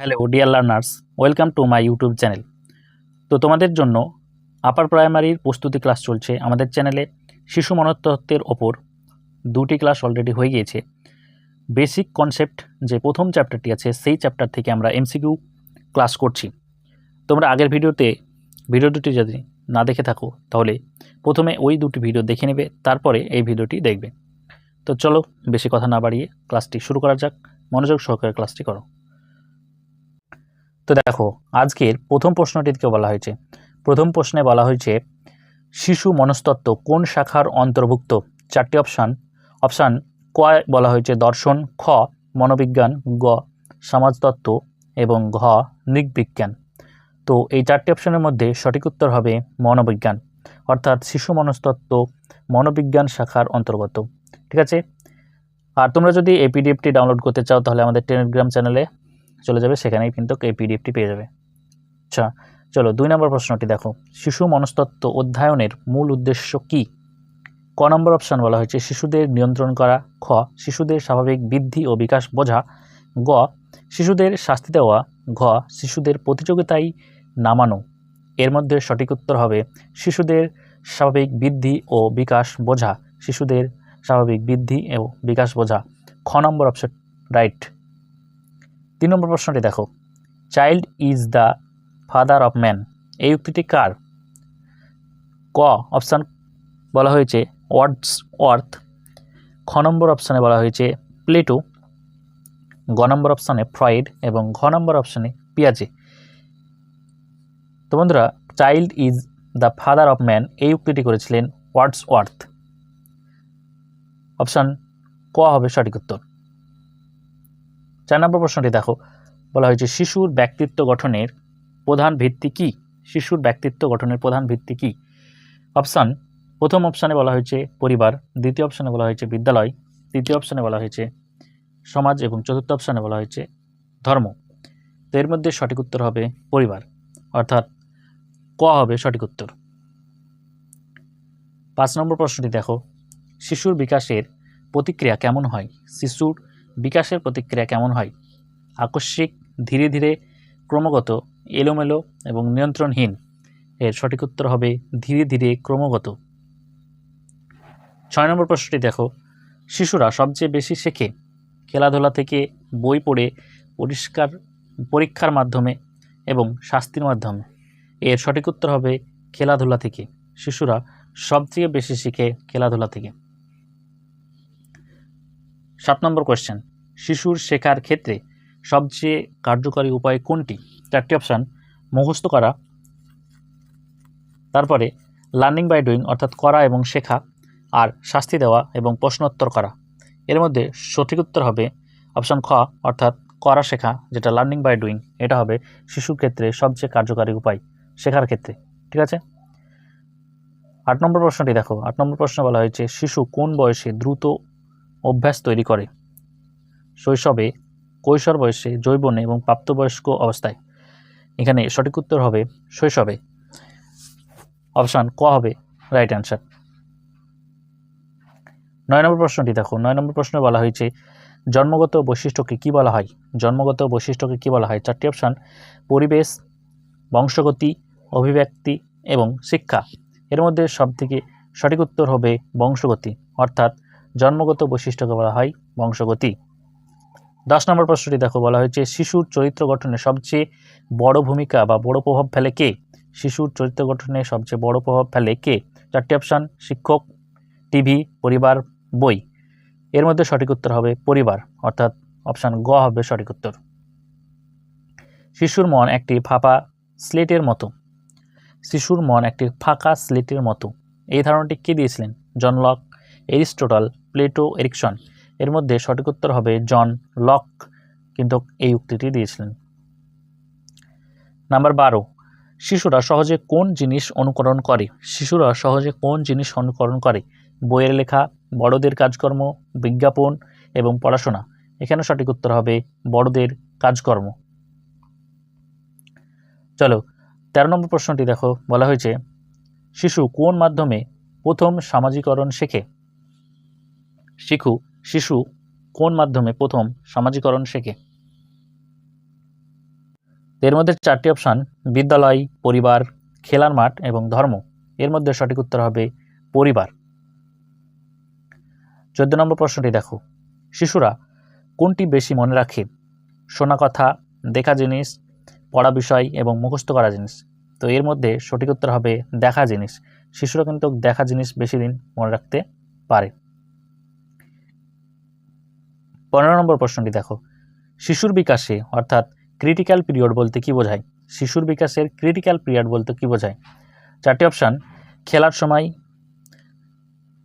Hello dear learners, welcome to my YouTube channel. তো তোমাদের জন্য আপার প্রাইমারির প্রস্তুতি ক্লাস চলছে আমাদের চ্যানেলে। শিশু মনস্তত্ত্বের ওপর দুটি ক্লাস অলরেডি হয়ে গিয়েছে। বেসিক কনসেপ্ট যে প্রথম চ্যাপ্টারটি আছে, সেই চ্যাপ্টার থেকে আমরা এমসিকিউ ক্লাস করছি। তোমরা আগের ভিডিওতে, ভিডিও দুটি যদি না দেখে থাকো, তাহলে প্রথমে ওই দুটি ভিডিও দেখে নেবে, তারপরে এই ভিডিওটি দেখবে। তো চলো, বেশি কথা না বাড়িয়ে ক্লাসটি শুরু করা যাক। মনোযোগ সহকারে ক্লাসটি করো। তো দেখো, আজকের প্রথম প্রশ্নটিকে বলা হয়েছে। প্রথম প্রশ্নে বলা হয়েছে, শিশু মনস্তত্ত্ব কোন শাখার অন্তর্ভুক্ত? চারটি অপশান। অপশান ক বলা হয়েছে, দর্শন, খ মনোবিজ্ঞান, গ সমাজতত্ত্ব এবং ঘ নৃগবিজ্ঞান তো এই চারটি অপশানের মধ্যে সঠিক উত্তর হবে মনোবিজ্ঞান। অর্থাৎ শিশু মনস্তত্ত্ব মনোবিজ্ঞান শাখার অন্তর্গত। ঠিক আছে? আর তোমরা যদি এই পিডিএফটি ডাউনলোড করতে চাও, তাহলে আমাদের টেলিগ্রাম চ্যানেলে চলে যাবে, সেখানেই কিন্তু এই পিডিএফটি পেয়ে যাবে। আচ্ছা চলো দুই নম্বর প্রশ্নটি দেখো। শিশু মনস্তত্ত্ব অধ্যয়নের মূল উদ্দেশ্য কি? ক নম্বর অপশান বলা হয়েছে, শিশুদের নিয়ন্ত্রণ করা। খ, শিশুদের স্বাভাবিক বৃদ্ধি ও বিকাশ বোঝা। গ, শিশুদের শাস্তি দেওয়া। ঘ, শিশুদের প্রতিযোগিতায় নামানো। এর মধ্যে সঠিক উত্তর হবে, শিশুদের স্বাভাবিক বৃদ্ধি ও বিকাশ বোঝা। শিশুদের স্বাভাবিক বৃদ্ধি ও বিকাশ বোঝা। খ নম্বর অপশন, রাইট। তিন নম্বর প্রশ্নটি দেখো। Child is the father of man এই উক্তিটি কার? ক অপশান বলা হয়েছে ওয়ার্ডস ওয়ার্থ খ নম্বর অপশানে বলা হয়েছে প্লেটো গ নম্বর অপশানে ফ্রয়েড এবং ঘ নম্বর অপশানে পিয়াজে তো বন্ধুরা child is the father of man এই উক্তিটি করেছিলেন ওয়ার্ডস ওয়ার্থ অপশান ক হবে সঠিক উত্তর। চার নম্বর প্রশ্নটি দেখো। বলা হয়েছে, শিশুর ব্যক্তিত্ব গঠনের প্রধান ভিত্তি কি? শিশুর ব্যক্তিত্ব গঠনের প্রধান ভিত্তি কি? অপশান, প্রথম অপশানে বলা হয়েছে পরিবার, দ্বিতীয় অপশানে বলা হয়েছে বিদ্যালয়, তৃতীয় অপশানে বলা হয়েছে সমাজ এবং চতুর্থ অপশানে বলা হয়েছে ধর্ম। তো এর মধ্যে সঠিক উত্তর হবে পরিবার, অর্থাৎ ক হবে সঠিক উত্তর। পাঁচ নম্বর প্রশ্নটি দেখো, শিশুর বিকাশের প্রতিক্রিয়া কেমন হয়? শিশুর বিকাশের প্রতিক্রিয়া কেমন হয়? আকস্মিক, ধীরে ধীরে ক্রমাগত, এলোমেলো এবং নিয়ন্ত্রণহীন। এর সঠিক উত্তর হবে ধীরে ধীরে ক্রমাগত। ছয় নম্বর প্রশ্নটি দেখো। শিশুরা সবচেয়ে বেশি শেখে খেলাধুলা থেকে বই পড়ে, পরিষ্কার, পরীক্ষার মাধ্যমে এবং শাস্তির মাধ্যমে। এর সঠিক উত্তর হবে খেলাধুলা থেকে। শিশুরা সবচেয়ে বেশি শিখে খেলাধুলা থেকে। সাত নম্বর কোয়েশ্চেন শিশুর শেখার ক্ষেত্রে সবচেয়ে কার্যকরী উপায় কোনটি? চারটি অপশান মুখস্থ করা, তারপরে লার্নিং বাই ডুইং অর্থাৎ করা এবং শেখা, আর শাস্তি দেওয়া এবং প্রশ্নোত্তর করা। এর মধ্যে সঠিক উত্তর হবে অপশান খ, অর্থাৎ করা শেখা, যেটা লার্নিং বাই ডুইং এটা হবে শিশুর ক্ষেত্রে সবচেয়ে কার্যকারী উপায় শেখার ক্ষেত্রে। ঠিক আছে? আট নম্বর প্রশ্নটি দেখো, আট নম্বর প্রশ্ন বলা হয়েছে, শিশু কোন বয়সে দ্রুত অভ্যাস তৈরি করে। শৈশবে কৈশোর বয়সে যৌবনে এবং প্রাপ্তবয়স্ক অবস্থায়। এখানে সঠিক উত্তর হবে শৈশবে। অপশান ক হবে রাইট অ্যান্সার নয় নম্বর প্রশ্নটি দেখো। নয় নম্বর প্রশ্নে বলা হয়েছে, জন্মগত বৈশিষ্ট্যকে কী বলা হয়? জন্মগত বৈশিষ্ট্যকে কী বলা হয়? চারটি অপশান, পরিবেশ, বংশগতি, অভিব্যক্তি এবং শিক্ষা। এর মধ্যে সবথেকে সঠিক উত্তর হবে বংশগতি, অর্থাৎ জন্মগত বৈশিষ্ট্যকে বলা হয় বংশগতি। দশ নম্বর প্রশ্নটি দেখো, বলা হয়েছে, শিশুর চরিত্র গঠনে সবচেয়ে বড় ভূমিকা বা বড় প্রভাব ফেলে কে? শিশুর চরিত্র গঠনে সবচেয়ে বড় প্রভাব ফেলে কে? চারটি অপশান, শিক্ষক, টিভি, পরিবার, বই। এর মধ্যে সঠিক উত্তর হবে পরিবার, অর্থাৎ অপশান গ হবে সঠিক উত্তর। শিশুর মন একটি ফাঁপা স্লেটের মতো। শিশুর মন একটি ফাঁকা স্লেটের মতো। এই ধারণাটি কে দিয়েছিলেন? John Locke, Aristotle Plato Erikson. এর মধ্যে সঠিক উত্তর হবে জন লক কিন্তু এই উক্তিটি দিয়েছিলেন। নাম্বার বারো, শিশুরা সহজে কোন জিনিস অনুকরণ করে? শিশুরা সহজে কোন জিনিস অনুকরণ করে? বইয়ের লেখা, বড়দের কাজকর্ম, বিজ্ঞাপন এবং পড়াশোনা। এখানে সঠিক উত্তর হবে বড়দের কাজকর্ম। চলো, তেরো নম্বর প্রশ্নটি দেখো। বলা হয়েছে, শিশু কোন মাধ্যমে প্রথম সামাজিকরণ শেখে? শিশু শিশু কোন মাধ্যমে প্রথম সামাজিকরণ শেখে? এর মধ্যে চারটি অপশান বিদ্যালয়, পরিবার, খেলার মাঠ এবং ধর্ম। এর মধ্যে সঠিক উত্তর হবে পরিবার। চোদ্দ নম্বর প্রশ্নটি দেখো। শিশুরা কোনটি বেশি মনে রাখে? শোনা কথা, দেখা জিনিস, পড়া বিষয় এবং মুখস্থ করা জিনিস। তো এর মধ্যে সঠিক উত্তর হবে দেখা জিনিস। শিশুরা কিন্তু দেখা জিনিস বেশি দিন মনে রাখতে পারে। পনেরো নম্বর প্রশ্নটি দেখো। শিশুর বিকাশে, অর্থাৎ ক্রিটিক্যাল পিরিয়ড বলতে কি বোঝায়? শিশুর বিকাশের ক্রিটিক্যাল পিরিয়ড বলতে কি বোঝায়? চারটি অপশান খেলার সময়,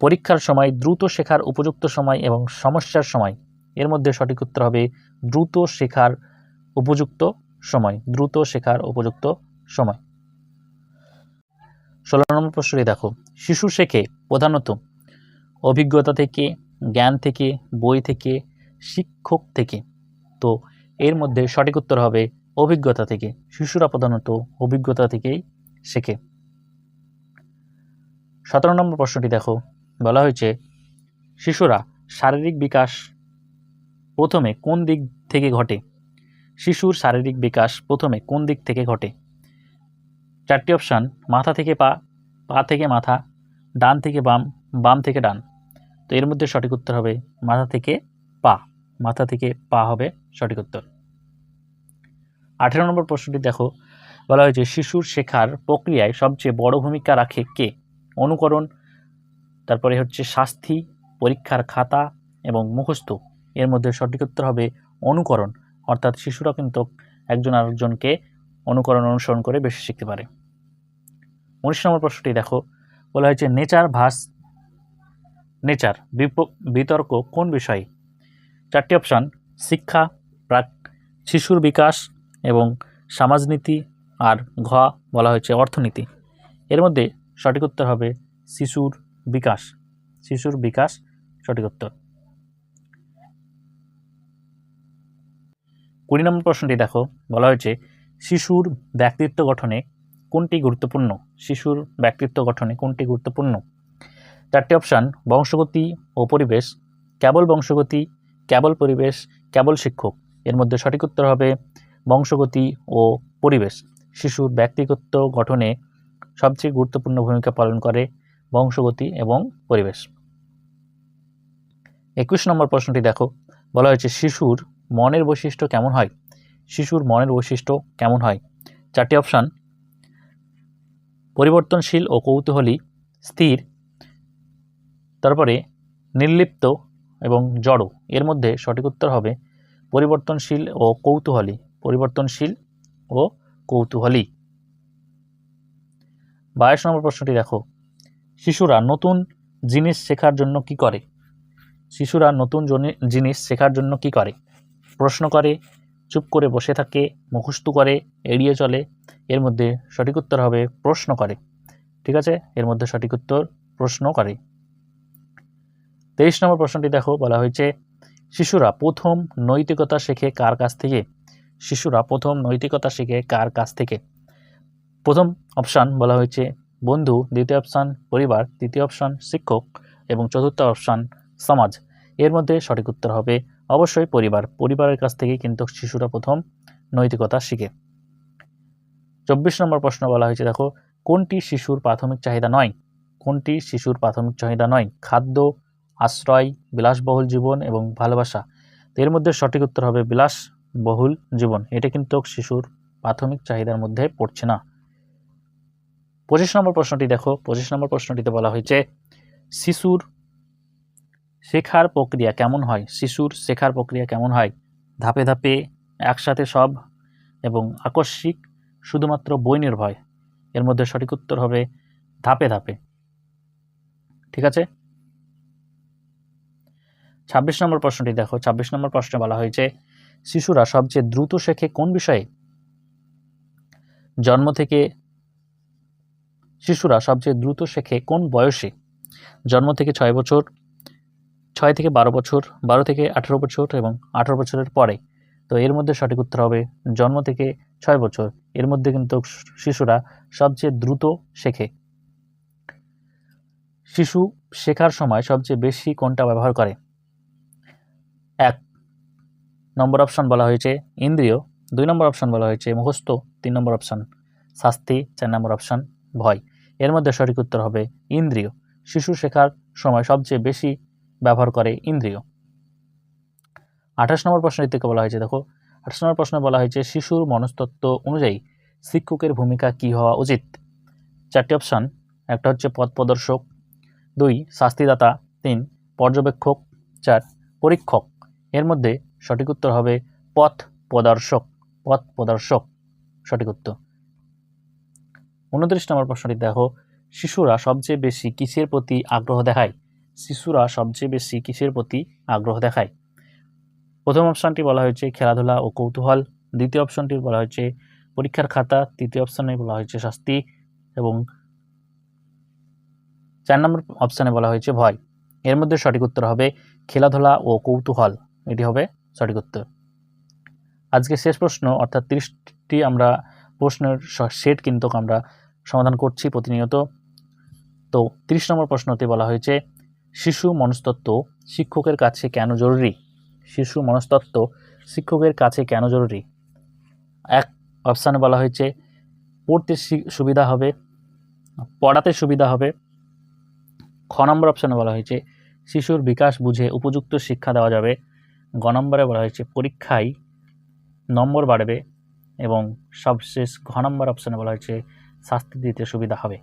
পরীক্ষার সময়, দ্রুত শেখার উপযুক্ত সময় এবং সমস্যার সময়। এর মধ্যে সঠিক উত্তর হবে দ্রুত শেখার উপযুক্ত সময়, দ্রুত শেখার উপযুক্ত সময়। ষোলো নম্বর প্রশ্নটি দেখো। শিশু শেখে প্রধানত অভিজ্ঞতা থেকে, জ্ঞান থেকে, বই থেকে শিক্ষক থেকে। তো এর মধ্যে সঠিক উত্তর হবে অভিজ্ঞতা থেকে। শিশুরা প্রধানত অভিজ্ঞতা থেকেই শেখে। সতেরো নম্বর প্রশ্নটি দেখো। বলা হয়েছে, শিশুরা শারীরিক বিকাশ প্রথমে কোন দিক থেকে ঘটে? শিশুর শারীরিক বিকাশ প্রথমে কোন দিক থেকে ঘটে? চারটি অপশান, মাথা থেকে পা পা থেকে মাথা, ডান থেকে বাম বাম থেকে ডান। তো এর মধ্যে সঠিক উত্তর হবে মাথা থেকে পা, মাথা থেকে পা হবে সঠিক উত্তর। আঠেরো নম্বর প্রশ্নটি দেখো। বলা হয়েছে, শিশুর শেখার প্রক্রিয়ায় সবচেয়ে বড় ভূমিকা রাখে কে? অনুকরণ, তারপরে হচ্ছে শাস্তি, পরীক্ষার খাতা এবং মুখস্থ। এর মধ্যে সঠিক উত্তর হবে অনুকরণ। অর্থাৎ শিশুরা কিন্তু একজন আরেকজনকে অনুকরণ অনুসরণ করে বেশি শিখতে পারে। উনিশ নম্বর প্রশ্নটি দেখো। বলা হয়েছে, নেচার ভাস, নেচার বিতর্ক কোন বিষয়ে? চারটি অপশান, শিক্ষা, প্রাক, শিশুর বিকাশ এবং সমাজনীতি আর ঘ বলা হয়েছে অর্থনীতি। এর মধ্যে সঠিক উত্তর হবে শিশুর বিকাশ। শিশুর বিকাশ সঠিক উত্তর। কুড়ি নম্বর প্রশ্নটি দেখো, বলা হয়েছে শিশুর ব্যক্তিত্ব গঠনে কোনটি গুরুত্বপূর্ণ? শিশুর ব্যক্তিত্ব গঠনে কোনটি গুরুত্বপূর্ণ? চারটি অপশান, বংশগতি ও পরিবেশ। কেবল বংশগতি কেবল পরিবেশ, কেবল শিক্ষক। এর মধ্যে সঠিক উত্তর হবে বংশগতি ও পরিবেশ। শিশুর ব্যক্তিগত গঠনে সবচেয়ে গুরুত্বপূর্ণ ভূমিকা পালন করে বংশগতি এবং পরিবেশ। একুশ নম্বর প্রশ্নটি দেখো। বলা হয়েছে, শিশুর মনের বৈশিষ্ট্য কেমন হয়? শিশুর মনের বৈশিষ্ট্য কেমন হয়? চারটি অপশান। পরিবর্তনশীল ও কৌতূহলী, স্থির। তারপরে, নির্লিপ্ত এবং জড়। এর মধ্যে সঠিক উত্তর হবে পরিবর্তনশীল ও কৌতূহলী। পরিবর্তনশীল ও কৌতূহলী। বাইশ নম্বর প্রশ্নটি দেখো। শিশুরা নতুন জিনিস শেখার জন্য কি করে? শিশুরা নতুন জিনিস শেখার জন্য কি করে? প্রশ্ন করে, চুপ করে বসে থাকে, মুখস্থ করে, এড়িয়ে চলে। এর মধ্যে সঠিক উত্তর হবে প্রশ্ন করে। ঠিক আছে? এর মধ্যে সঠিক উত্তর প্রশ্ন করে। তেইশ নম্বর প্রশ্নটি দেখো, বলা হয়েছে, শিশুরা প্রথম নৈতিকতা শেখে কার কাছ থেকে? শিশুরা প্রথম নৈতিকতা শেখে কার কাছ থেকে? প্রথম অপশান বলা হয়েছে, বন্ধু, দ্বিতীয় অপশান পরিবার, তৃতীয় অপশান শিক্ষক, এবং চতুর্থ অপশান সমাজ। এর মধ্যে সঠিক উত্তর হবে, অবশ্যই পরিবার। পরিবারের কাছ থেকে কিন্তু শিশুরা প্রথম নৈতিকতা শিখে। চব্বিশ নম্বর প্রশ্ন বলা হয়েছে, দেখো, কোনটি শিশুর প্রাথমিক চাহিদা নয়? কোনটি শিশুর প্রাথমিক চাহিদা নয়? খাদ্য আশ্রয়, বিলাসবহুল জীবন এবং ভালোবাসা। তো এর মধ্যে সঠিক উত্তর হবে বিলাসবহুল জীবন। এটা কিন্তু শিশুর প্রাথমিক চাহিদার মধ্যে পড়ছে না। পঁচিশ নম্বর প্রশ্নটি দেখো। পঁচিশ নম্বর প্রশ্নটিতে বলা হয়েছে, শিশুর শেখার প্রক্রিয়া কেমন হয়? শিশুর শেখার প্রক্রিয়া কেমন হয়? ধাপে ধাপে একসাথে সব এবং আকস্মিক শুধুমাত্র বই নির্ভয়। এর মধ্যে সঠিক উত্তর হবে ধাপে ধাপে। ঠিক আছে? ছাব্বিশ নম্বর প্রশ্নটি দেখো, ছাব্বিশ নম্বর প্রশ্নে বলা হয়েছে, শিশুরা সবচেয়ে দ্রুত শেখে কোন বিষয়ে? জন্ম থেকে শিশুরা সবচেয়ে দ্রুত শেখে কোন বয়সে? জন্ম থেকে ছয় বছর, ছয় থেকে বারো বছর, বারো থেকে আঠেরো বছর এবং আঠেরো বছরের পরে। তো এর মধ্যে সঠিক উত্তর হবে, জন্ম থেকে ছয় বছর। এর মধ্যে কিন্তু শিশুরা সবচেয়ে দ্রুত শেখে। শিশু শেখার সময় সবচেয়ে বেশি কোনটা ব্যবহার করে? এক। নম্বর অপশন বলা হয়েছে ইন্দ্রিয়, দুই নম্বর অপশন বলা হয়েছে মুখস্থ, তিন নম্বর অপশান শাস্তি, চার নম্বর অপশন ভয়। এর মধ্যে সঠিক উত্তর হবে ইন্দ্রিয়। শিশু শেখার সময় সবচেয়ে বেশি ব্যবহার করে ইন্দ্রিয়। আঠাশ নম্বর প্রশ্নের থেকে বলা হয়েছে, দেখো, আঠাশ নম্বর প্রশ্নে বলা হয়েছে শিশুর মনস্তত্ত্ব অনুযায়ী শিক্ষকের ভূমিকা কী হওয়া উচিত? চারটি অপশান, একটা হচ্ছে পথ প্রদর্শক, দুই, শাস্তিদাতা, তিন, পর্যবেক্ষক, চার, পরীক্ষক। এর মধ্যে সঠিক উত্তর হবে পথ প্রদর্শক পথ প্রদর্শক সঠিক উত্তর। উনত্রিশ নম্বর প্রশ্নটি দেখো, শিশুরা সবচেয়ে বেশি কিসের প্রতি আগ্রহ দেখায়? শিশুরা সবচেয়ে বেশি কিসের প্রতি আগ্রহ দেখায়? প্রথম অপশানটি বলা হয়েছে খেলাধুলা ও কৌতূহল, দ্বিতীয় অপশনটি বলা হয়েছে পরীক্ষার খাতা, তৃতীয় অপশানে বলা হয়েছে শাস্তি এবং চার নম্বর অপশানে বলা হয়েছে ভয়। এর মধ্যে সঠিক উত্তর হবে খেলাধুলা ও কৌতূহল। এটি হবে সঠিক উত্তর। আজকে শেষ প্রশ্ন, অর্থাৎ তিরিশটি আমরা প্রশ্নের সেট কিন্তু আমরা সমাধান করছি প্রতিনিয়ত। তো তিরিশ নম্বর প্রশ্নতে বলা হয়েছে, শিশু মনস্তত্ত্ব শিক্ষকের কাছে কেন জরুরি? শিশু মনস্তত্ত্ব শিক্ষকের কাছে কেন জরুরি? এক অপশানে বলা হয়েছে, পড়তে সুবিধা হবে, পড়াতে সুবিধা হবে। খ নম্বর অপশানে বলা হয়েছে, শিশুর বিকাশ বুঝে উপযুক্ত শিক্ষা দেওয়া যাবে। গ নম্বরে বলা হয়েছে, পরীক্ষায় নম্বর বাড়বে এবং সবশেষ ঘ নম্বর অপশানে বলা হয়েছে, শাস্তি দিতে সুবিধা হবে।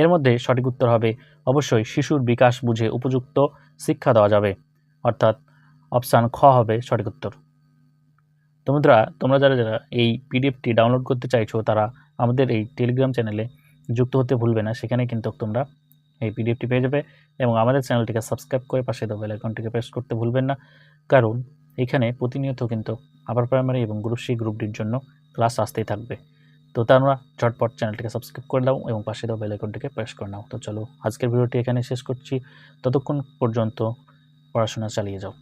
এর মধ্যে সঠিক উত্তর হবে, অবশ্যই শিশুর বিকাশ বুঝে উপযুক্ত শিক্ষা দেওয়া যাবে। অর্থাৎ অপশান খ হবে সঠিক উত্তর। তো বন্ধুরা, তোমরা যারা যারা এই পিডিএফটি ডাউনলোড করতে চাইছো, তারা আমাদের এই টেলিগ্রাম চ্যানেলে যুক্ত হতে ভুলবে না, সেখানে কিন্তু তোমরা এই পিডিএফটি পেয়ে যাবে এবং আমাদের চ্যানেলটিকে সাবস্ক্রাইব করে পাশে দেওয়া বেল আইকনটিকে প্রেস করতে ভুলবেন না। কারণ এখানে প্রতিনিয়ত কিন্তু আবার প্রাইমারি এবং গ্রুপ সি গ্রুপ ডির জন্য ক্লাস আসতেই থাকবে। তো তোমরা ঝটপট চ্যানেলটিকে সাবস্ক্রাইব করে দাও এবং পাশে দেওয়া বেল আইকনটিকে প্রেস করে নাও। তো চলো, আজকের ভিডিওটি এখানে শেষ করছি। ততক্ষণ পর্যন্ত পড়াশোনা চালিয়ে যাও।